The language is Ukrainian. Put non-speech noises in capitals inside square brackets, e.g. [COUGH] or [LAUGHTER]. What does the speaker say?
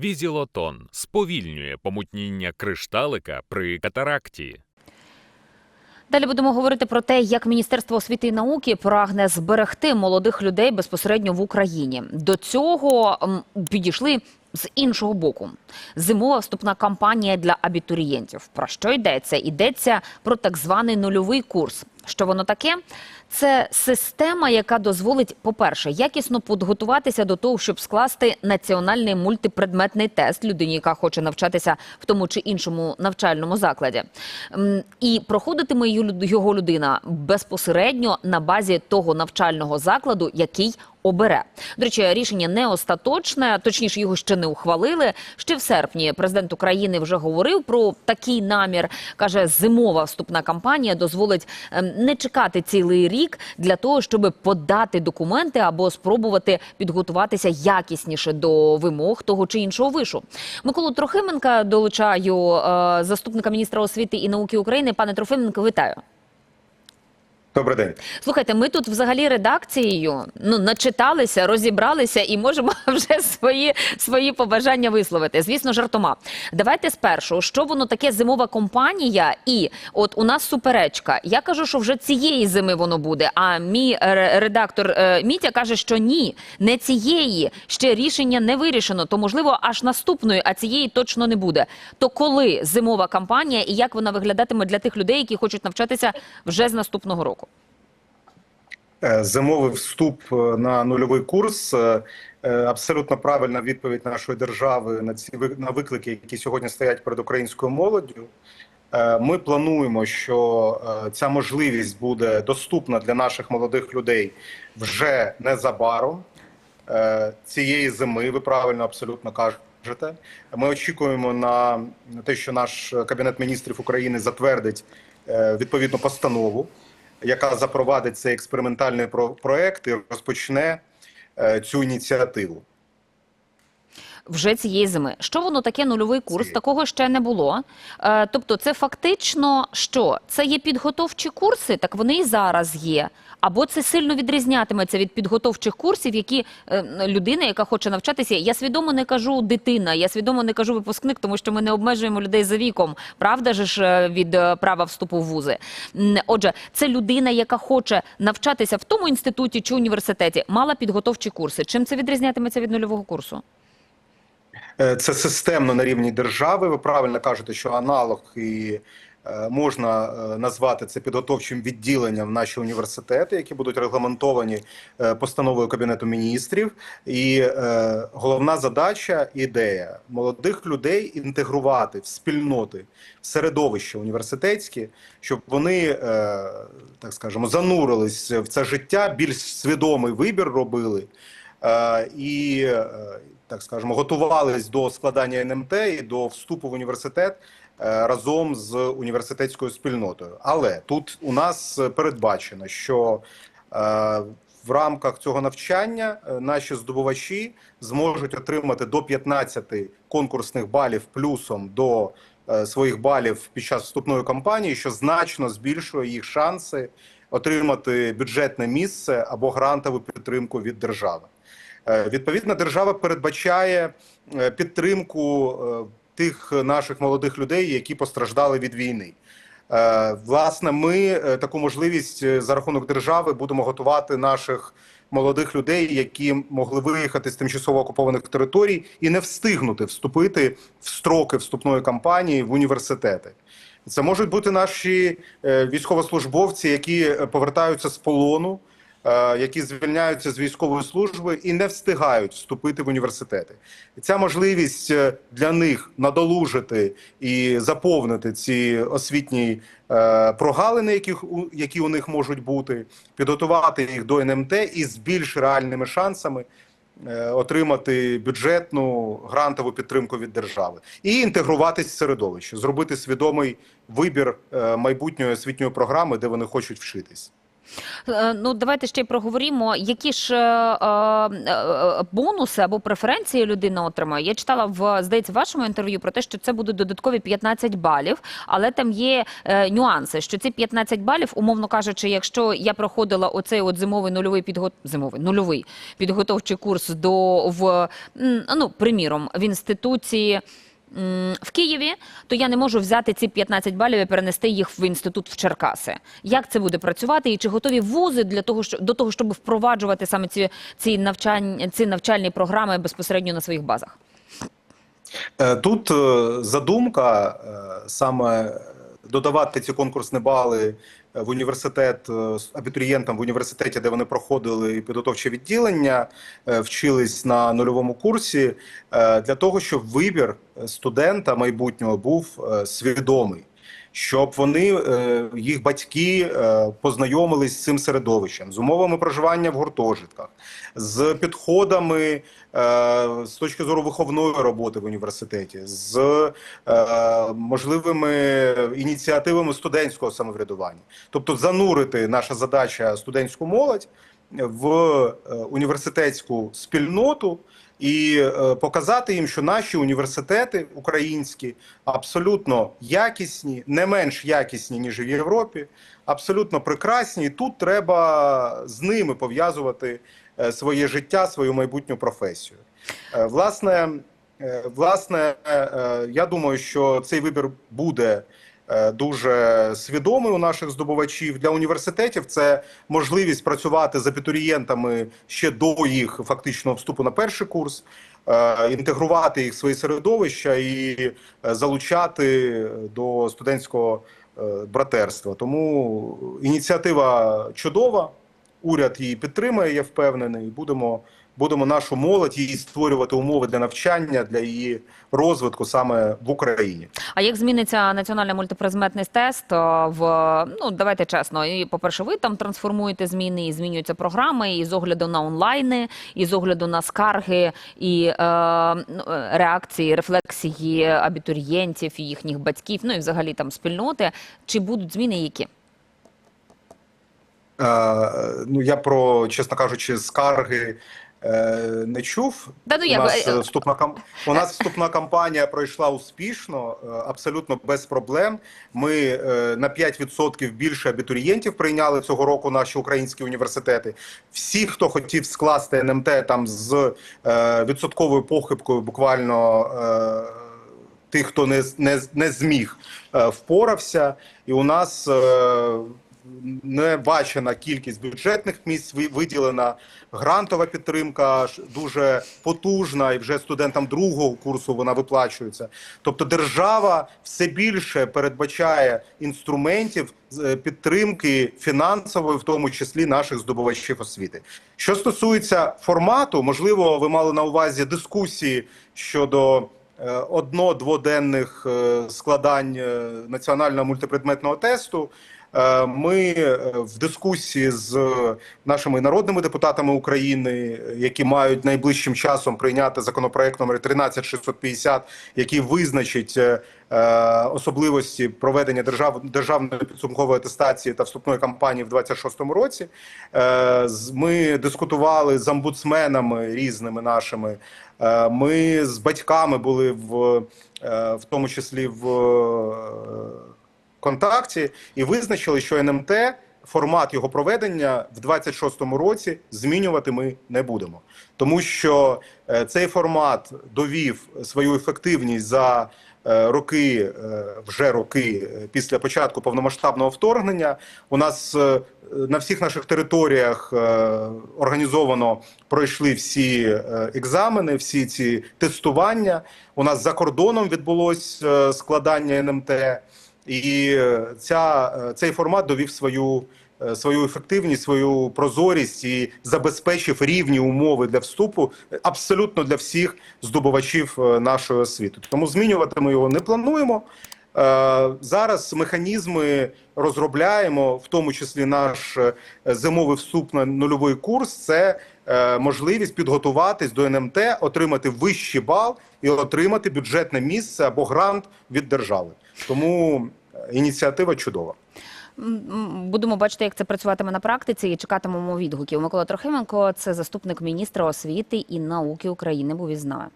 Візілотон сповільнює помутніння кришталика при катаракті. Далі будемо говорити про те, як Міністерство освіти і науки прагне зберегти молодих людей безпосередньо в Україні. До цього підійшли з іншого боку. Зимова вступна кампанія для абітурієнтів. Про що йдеться? Йдеться про так званий нульовий курс. Що воно таке? Це система, яка дозволить, по-перше, якісно підготуватися до того, щоб скласти національний мультипредметний тест людині, яка хоче навчатися в тому чи іншому навчальному закладі. І проходитиме його людина безпосередньо на базі того навчального закладу, який обере. До речі, рішення не остаточне, точніше, його ще не ухвалили. Ще в серпні президент України вже говорив про такий намір. каже, зимова вступна кампанія дозволить ем, не чекати цілий рік для того, щоб подати документи або спробувати підготуватися якісніше до вимог того чи іншого вишу. Миколу Трохименка долучаю е, заступника міністра освіти і науки України. Пане Трохименко, вітаю. Добрий день. Слухайте, ми тут взагалі редакцією ну начиталися, розібралися і можемо [LAUGHS] вже свої, свої побажання висловити. Звісно, жартома. Давайте спершу, що воно таке зимова компанія, і от у нас суперечка. Я кажу, що вже цієї зими воно буде. А мій е, редактор е, Мітя каже, що ні, не цієї ще рішення не вирішено. То можливо аж наступної, а цієї точно не буде. То коли зимова кампанія і як вона виглядатиме для тих людей, які хочуть навчатися вже з наступного року? Е, Зимовий вступ е, на нульовий курс е, абсолютно правильна відповідь нашої держави на ці на виклики, які сьогодні стоять перед українською молоддю. Ми плануємо, що ця можливість буде доступна для наших молодих людей вже незабаром цієї зими. Ви правильно абсолютно кажете. Ми очікуємо на те, що наш кабінет міністрів України затвердить відповідну постанову, яка запровадить цей експериментальний про- проект і розпочне е, цю ініціативу. Вже цієї зими. Що воно таке нульовий курс? Такого ще не було. Е, тобто, це фактично що? Це є підготовчі курси, так вони і зараз є. Або це сильно відрізнятиметься від підготовчих курсів, які е, людина, яка хоче навчатися. Я свідомо не кажу дитина, я свідомо не кажу випускник, тому що ми не обмежуємо людей за віком. Правда же ж е, від е, права вступу в вузи. М, Отже, це людина, яка хоче навчатися в тому інституті чи університеті, мала підготовчі курси. Чим це відрізнятиметься від нульового курсу? Е, Це системно на рівні держави. Ви правильно кажете, що аналог і е, можна е, назвати це підготовчим відділенням наші університети, які будуть регламентовані постановою кабінету міністрів. І головна задача, ідея молодих людей інтегрувати в спільноти, в середовище університетське, щоб вони, так скажемо, занурились в це життя, більш свідомий вибір робили. Е, і е, так скажемо, готувались до складання НМТ і до вступу в університет е, разом з університетською спільнотою. Але тут у нас передбачено, що в рамках цього навчання наші здобувачі зможуть отримати до 15 конкурсних балів плюсом до своїх балів під час вступної кампанії, що значно збільшує їх шанси отримати бюджетне місце або грантову підтримку від держави. Е, Відповідно, держава передбачає е, підтримку е, тих наших молодих людей, які постраждали від війни. Власне, ми таку можливість за рахунок держави будемо готувати наших молодих людей, які могли виїхати з тимчасово окупованих територій і не встигнути вступити в строки вступної кампанії в університети. Це можуть бути наші е, військовослужбовці, які е, повертаються з полону, е, які звільняються з військової служби і не встигають вступити в університети. Ця можливість для них надолужити і заповнити ці освітні прогалини, які, у- них можуть бути, підготувати їх до НМТ і з більш реальними шансами отримати бюджетну грантову підтримку від держави і інтегруватись в середовище, зробити свідомий вибір е, майбутньої освітньої програми, де вони хочуть вчитись. Е, Ну, давайте ще й проговоримо, які ж е, е, бонуси або преференції людина отримає. Я читала в здається в вашому інтерв'ю про те, що це будуть додаткові 15 балів, але там є нюанси, що ці 15 балів, умовно кажучи, якщо я проходила оцей от зимовий нульовий підго... зимовий нульовий підготовчий курс до в ну, приміром, в інституції. В Києві, то я не можу взяти ці 15 балів і перенести їх в інститут в Черкаси. Як це буде працювати, і чи готові вузи для того, що до того, щоб впроваджувати саме ці, ці навчання, ці навчальні програми безпосередньо на своїх базах? Е, Тут е, задумка е, саме додавати ці конкурсні бали в університет е, абітурієнтам в університеті, де вони проходили підготовче відділення, е, вчились на нульовому курсі, е, для того, щоб вибір студента майбутнього був свідомий. Щоб вони, е, їх батьки е, познайомились з цим середовищем, з умовами проживання в гуртожитках, з підходами е, з точки зору виховної роботи в університеті, з можливими ініціативами студентського самоврядування. Тобто, занурити наша задача студентську молодь в університетську спільноту. І е, показати їм, що наші університети українські абсолютно якісні, не менш якісні ніж в Європі, абсолютно прекрасні. Тут треба з ними пов'язувати е, своє життя, свою майбутню професію. Е, Власне, власне, я думаю, що цей вибір буде дуже свідомий у наших здобувачів для університетів. Це можливість працювати з абітурієнтами ще до їх фактичного вступу на перший курс, е, інтегрувати їх в свої середовища і е, залучати до студентського е, братерства. Тому ініціатива чудова. Уряд її підтримує, я впевнений. Будемо будемо нашу молодь її створювати умови для навчання, для її розвитку саме в Україні. А як зміниться національний мультипредметний тест в ну давайте чесно, і по-перше, ви там трансформуєте зміни, і змінюються програми, і з огляду на онлайни, і з огляду на скарги, і е, ну, е, реакції, рефлексії абітурієнтів і їхніх батьків, ну і взагалі там спільноти. Чи будуть зміни які? Е, ну я про, чесно кажучи, скарги. е, Не чув. Та ну у, нас е, е, вступна кам... у нас вступна кампанія пройшла успішно, абсолютно без проблем. Ми на 5% більше абітурієнтів прийняли цього року наші українські університети. Всі, хто хотів скласти НМТ там з відсотковою похибкою, буквально. Тих, хто не, не, не зміг, впорався, і у нас небачена кількість бюджетних місць виділена, грантова підтримка дуже потужна, і вже студентам другого курсу вона виплачується. Тобто держава все більше передбачає інструментів е, підтримки фінансової, в тому числі наших здобувачів освіти. Що стосується формату, можливо, ви мали на увазі дискусії щодо е, одно-дводенних е, складань національного мультипредметного тесту. Е, Ми е, в дискусії з нашими народними депутатами України, які мають найближчим часом прийняти законопроект номер 13650, який визначить е, особливості проведення держав, державної підсумкової атестації та вступної кампанії в 2026 році. Ми дискутували з омбудсменами різними нашими. Ми з батьками були в, в тому числі в контакті і визначили, що НМТ формат його проведення в 26-му році змінювати ми не будемо, тому що е, цей формат довів свою ефективність за е, роки, е, вже роки після початку повномасштабного вторгнення. У нас на всіх наших територіях організовано пройшли всі екзамени, всі ці тестування. У нас за кордоном відбулось складання НМТ. І е, ця, е, цей формат довів свою, е, свою ефективність, свою прозорість і забезпечив рівні умови для вступу абсолютно для всіх здобувачів нашої освіти. Тому змінювати ми його не плануємо. Зараз механізми розробляємо, в тому числі наш зимовий вступ на нульовий курс. Це можливість підготуватись до НМТ, отримати вищий бал і отримати бюджетне місце або грант від держави. Тому е, ініціатива чудова. будемо бачити, як це працюватиме на практиці, і чекатимемо відгуків. Микола Трохименко, це заступник міністра освіти і науки України, був із нами.